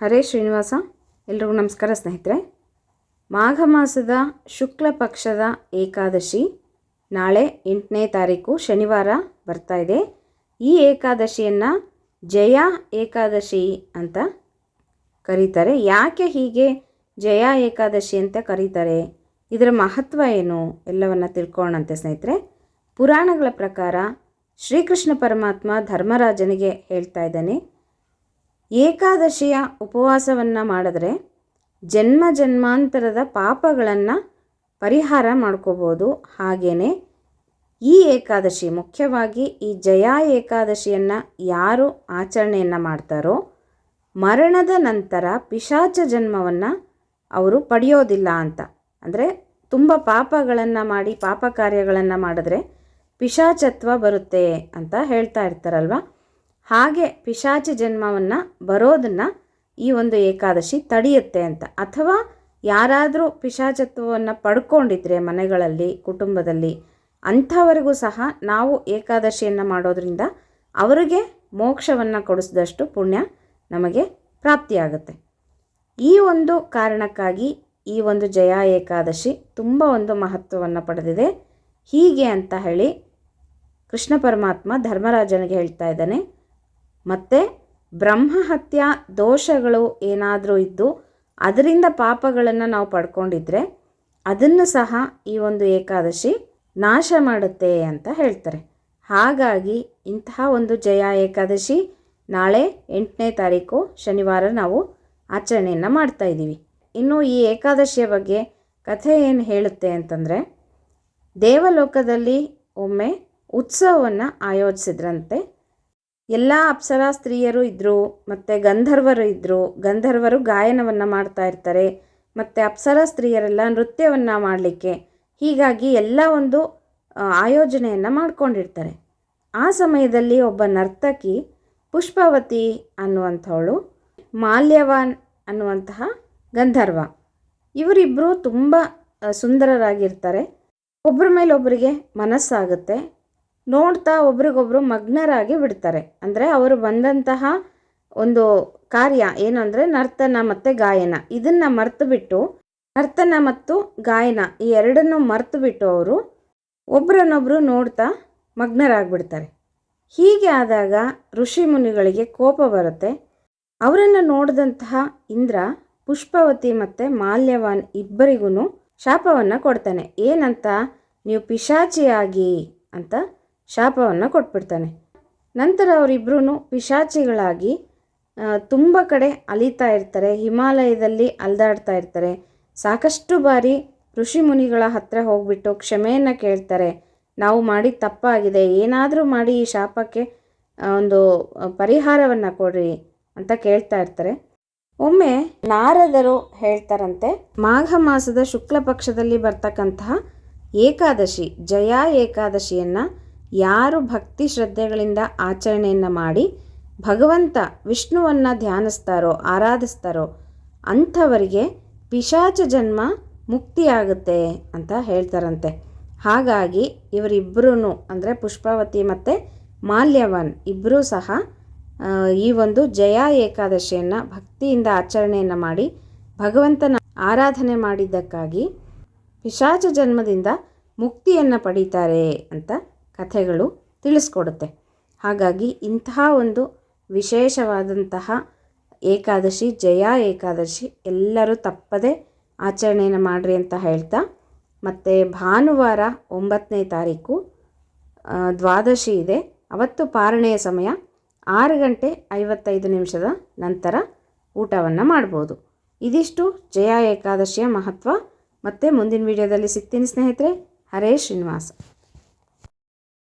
ಹರೇ ಶ್ರೀನಿವಾಸ, ಎಲ್ರಿಗೂ ನಮಸ್ಕಾರ ಸ್ನೇಹಿತರೆ. ಮಾಘ ಮಾಸದ ಶುಕ್ಲ ಪಕ್ಷದ ಏಕಾದಶಿ ನಾಳೆ ಎಂಟನೇ ತಾರೀಕು ಶನಿವಾರ ಬರ್ತಾ ಇದೆ. ಈ ಏಕಾದಶಿಯನ್ನು ಜಯ ಏಕಾದಶಿ ಅಂತ ಕರೀತಾರೆ. ಯಾಕೆ ಹೀಗೆ ಜಯ ಏಕಾದಶಿ ಅಂತ ಕರೀತಾರೆ? ಇದರ ಮಹತ್ವ ಏನು? ಎಲ್ಲವನ್ನು ತಿಳ್ಕೊಳ್ಳೋಣಂತೆ ಸ್ನೇಹಿತರೆ. ಪುರಾಣಗಳ ಪ್ರಕಾರ ಶ್ರೀಕೃಷ್ಣ ಪರಮಾತ್ಮ ಧರ್ಮರಾಜನಿಗೆ ಹೇಳ್ತಾ ಇದ್ದಾನೆ. ಏಕಾದಶಿಯ ಉಪವಾಸವನ್ನು ಮಾಡಿದ್ರೆ ಜನ್ಮ ಜನ್ಮಾಂತರದ ಪಾಪಗಳನ್ನು ಪರಿಹಾರ ಮಾಡ್ಕೋಬೋದು. ಹಾಗೆಯೇ ಈ ಏಕಾದಶಿ ಮುಖ್ಯವಾಗಿ ಈ ಜಯ ಏಕಾದಶಿಯನ್ನು ಯಾರು ಆಚರಣೆಯನ್ನು ಮಾಡ್ತಾರೋ ಮರಣದ ನಂತರ ಪಿಶಾಚ ಜನ್ಮವನ್ನು ಅವರು ಪಡೆಯೋದಿಲ್ಲ ಅಂತ. ಅಂದರೆ ತುಂಬ ಪಾಪಗಳನ್ನು ಮಾಡಿ ಪಾಪ ಕಾರ್ಯಗಳನ್ನು ಮಾಡಿದ್ರೆ ಪಿಶಾಚತ್ವ ಬರುತ್ತೆ ಅಂತ ಹೇಳ್ತಾ ಇರ್ತಾರಲ್ವ? ಹಾಗೆ ಪಿಶಾಚ ಜನ್ಮವನ್ನು ಬರೋದನ್ನು ಈ ಒಂದು ಏಕಾದಶಿ ತಡೆಯುತ್ತೆ ಅಂತ. ಅಥವಾ ಯಾರಾದರೂ ಪಿಶಾಚತ್ವವನ್ನು ಪಡ್ಕೊಂಡಿದ್ರೆ ಮನೆಗಳಲ್ಲಿ, ಕುಟುಂಬದಲ್ಲಿ, ಅಂಥವರಿಗೂ ಸಹ ನಾವು ಏಕಾದಶಿಯನ್ನು ಮಾಡೋದರಿಂದ ಅವರಿಗೆ ಮೋಕ್ಷವನ್ನು ಕೊಡಿಸಿದಷ್ಟು ಪುಣ್ಯ ನಮಗೆ ಪ್ರಾಪ್ತಿಯಾಗುತ್ತೆ. ಈ ಒಂದು ಕಾರಣಕ್ಕಾಗಿ ಈ ಒಂದು ಜಯ ಏಕಾದಶಿ ತುಂಬ ಒಂದು ಮಹತ್ವವನ್ನು ಪಡೆದಿದೆ. ಹೀಗೆ ಅಂತ ಹೇಳಿ ಕೃಷ್ಣ ಪರಮಾತ್ಮ ಧರ್ಮರಾಜನಿಗೆ ಹೇಳ್ತಾ ಇದ್ದಾನೆ ಮತ್ತು ಬ್ರಹ್ಮಹತ್ಯ ದೋಷಗಳು ಏನಾದರೂ ಇದ್ದು ಅದರಿಂದ ಪಾಪಗಳನ್ನು ನಾವು ಪಡ್ಕೊಂಡಿದ್ರೆ ಅದನ್ನು ಸಹ ಈ ಒಂದು ಏಕಾದಶಿ ನಾಶ ಮಾಡುತ್ತೆ ಅಂತ ಹೇಳ್ತಾರೆ. ಹಾಗಾಗಿ ಇಂತಹ ಒಂದು ಜಯ ಏಕಾದಶಿ ನಾಳೆ ಎಂಟನೇ ತಾರೀಕು ಶನಿವಾರ ನಾವು ಆಚರಣೆಯನ್ನು ಮಾಡ್ತಾ ಇದ್ದೀವಿ. ಇನ್ನು ಈ ಏಕಾದಶಿಯ ಬಗ್ಗೆ ಕಥೆ ಏನು ಹೇಳುತ್ತೆ ಅಂತಂದರೆ, ದೇವಲೋಕದಲ್ಲಿ ಒಮ್ಮೆ ಉತ್ಸವವನ್ನು ಆಯೋಜಿಸಿದ್ರಂತೆ ಎಲ್ಲ ಅಪ್ಸರಾ ಸ್ತ್ರೀಯರು ಇದ್ದರು ಮತ್ತು ಗಂಧರ್ವರು ಇದ್ದರು ಗಂಧರ್ವರು ಗಾಯನವನ್ನು ಮಾಡ್ತಾ ಇರ್ತಾರೆ, ಮತ್ತು ಅಪ್ಸರಾ ಸ್ತ್ರೀಯರೆಲ್ಲ ನೃತ್ಯವನ್ನು ಮಾಡಲಿಕ್ಕೆ, ಹೀಗಾಗಿ ಎಲ್ಲ ಒಂದು ಆಯೋಜನೆಯನ್ನು ಮಾಡ್ಕೊಂಡಿರ್ತಾರೆ. ಆ ಸಮಯದಲ್ಲಿ ಒಬ್ಬ ನರ್ತಕಿ ಪುಷ್ಪಾವತಿ ಅನ್ನುವಂಥವಳು, ಮಾಲ್ಯವಾನ್ ಅನ್ನುವಂತಹ ಗಂಧರ್ವ. ಇವರಿಬ್ಬರು ತುಂಬ ಸುಂದರರಾಗಿರ್ತಾರೆ. ಒಬ್ಬರ ಮೇಲೆ ಒಬ್ಬರಿಗೆ ಮನಸ್ಸಾಗುತ್ತೆ ನೋಡ್ತಾ ಒಬ್ರಿಗೊಬ್ರು ಮಗ್ನರಾಗಿ ಬಿಡ್ತಾರೆ. ಅಂದರೆ ಅವರು ಬಂದಂತಹ ಒಂದು ಕಾರ್ಯ ಏನು ಅಂದರೆ ನರ್ತನ ಮತ್ತು ಗಾಯನ. ಇದನ್ನು ಮರೆತು ಬಿಟ್ಟು ನರ್ತನ ಮತ್ತು ಗಾಯನ ಈ ಎರಡನ್ನು ಮರೆತು ಬಿಟ್ಟು ಅವರು ಒಬ್ರನ್ನೊಬ್ಬರು ನೋಡ್ತಾ ಮಗ್ನರಾಗ್ಬಿಡ್ತಾರೆ. ಹೀಗೆ ಆದಾಗ ಋಷಿ ಮುನಿಗಳಿಗೆ ಕೋಪ ಬರುತ್ತೆ. ಅವರನ್ನು ನೋಡಿದಂತಹ ಇಂದ್ರ, ಪುಷ್ಪವತಿ ಮತ್ತು ಮಾಲ್ಯವಾನ್ ಇಬ್ಬರಿಗೂ ಶಾಪವನ್ನು ಕೊಡ್ತಾನೆ. ಏನಂತ? ನೀವು ಪಿಶಾಚಿಯಾಗಿ ಅಂತ ಶಾಪವನ್ನು ಕೊಟ್ಬಿಡ್ತಾನೆ. ನಂತರ ಅವರಿಬ್ಬರೂ ಪಿಶಾಚಿಗಳಾಗಿ ತುಂಬ ಕಡೆ ಅಲಿತಾ ಇರ್ತಾರೆ, ಹಿಮಾಲಯದಲ್ಲಿ ಅಲ್ದಾಡ್ತಾ ಇರ್ತಾರೆ. ಸಾಕಷ್ಟು ಬಾರಿ ಋಷಿ ಮುನಿಗಳ ಹತ್ರ ಹೋಗ್ಬಿಟ್ಟು ಕ್ಷಮೆಯನ್ನು ಕೇಳ್ತಾರೆ. ನಾವು ಮಾಡಿ ತಪ್ಪಾಗಿದೆ, ಏನಾದರೂ ಮಾಡಿ ಈ ಶಾಪಕ್ಕೆ ಒಂದು ಪರಿಹಾರವನ್ನು ಕೊಡ್ರಿ ಅಂತ ಕೇಳ್ತಾ ಇರ್ತಾರೆ. ಒಮ್ಮೆ ನಾರದರು ಹೇಳ್ತಾರಂತೆ, ಮಾಘ ಮಾಸದ ಶುಕ್ಲ ಪಕ್ಷದಲ್ಲಿ ಬರ್ತಕ್ಕಂತಹ ಏಕಾದಶಿ, ಜಯಾ ಏಕಾದಶಿಯನ್ನು ಯಾರು ಭಕ್ತಿ ಶ್ರದ್ಧೆಗಳಿಂದ ಆಚರಣೆಯನ್ನು ಮಾಡಿ ಭಗವಂತ ವಿಷ್ಣುವನ್ನು ಧ್ಯಾನಿಸ್ತಾರೋ, ಆರಾಧಿಸ್ತಾರೋ, ಅಂಥವರಿಗೆ ಪಿಶಾಚ ಜನ್ಮ ಮುಕ್ತಿಯಾಗುತ್ತೆ ಅಂತ ಹೇಳ್ತಾರಂತೆ. ಹಾಗಾಗಿ ಇವರಿಬ್ಬರೂ ಅಂದರೆ ಪುಷ್ಪಾವತಿ ಮತ್ತು ಮಾಲ್ಯವನ್ ಇಬ್ಬರೂ ಸಹ ಈ ಒಂದು ಜಯ ಏಕಾದಶಿಯನ್ನು ಭಕ್ತಿಯಿಂದ ಆಚರಣೆಯನ್ನು ಮಾಡಿ ಭಗವಂತನ ಆರಾಧನೆ ಮಾಡಿದ್ದಕ್ಕಾಗಿ ಪಿಶಾಚ ಜನ್ಮದಿಂದ ಮುಕ್ತಿಯನ್ನು ಪಡೀತಾರೆ ಅಂತ ಕಥೆಗಳು ತಿಳಿಸ್ಕೊಡುತ್ತೆ. ಹಾಗಾಗಿ ಇಂತಹ ಒಂದು ವಿಶೇಷವಾದಂತಹ ಏಕಾದಶಿ, ಜಯ ಏಕಾದಶಿ ಎಲ್ಲರೂ ತಪ್ಪದೆ ಆಚರಣೆಯನ್ನು ಮಾಡಿರಿ ಅಂತ ಹೇಳ್ತಾ, ಮತ್ತು ಭಾನುವಾರ ಒಂಬತ್ತನೇ ತಾರೀಕು ದ್ವಾದಶಿ ಇದೆ. ಅವತ್ತು ಪಾರಣೆಯ ಸಮಯ ಆರು ಗಂಟೆ ಐವತ್ತೈದು ನಿಮಿಷದ ನಂತರ ಊಟವನ್ನು ಮಾಡ್ಬೋದು. ಇದಿಷ್ಟು ಜಯ ಏಕಾದಶಿಯ ಮಹತ್ವ. ಮತ್ತು ಮುಂದಿನ ವಿಡಿಯೋದಲ್ಲಿ ಸಿಗ್ತೀನಿ ಸ್ನೇಹಿತರೆ. ಹರೇ ಶ್ರೀನಿವಾಸ.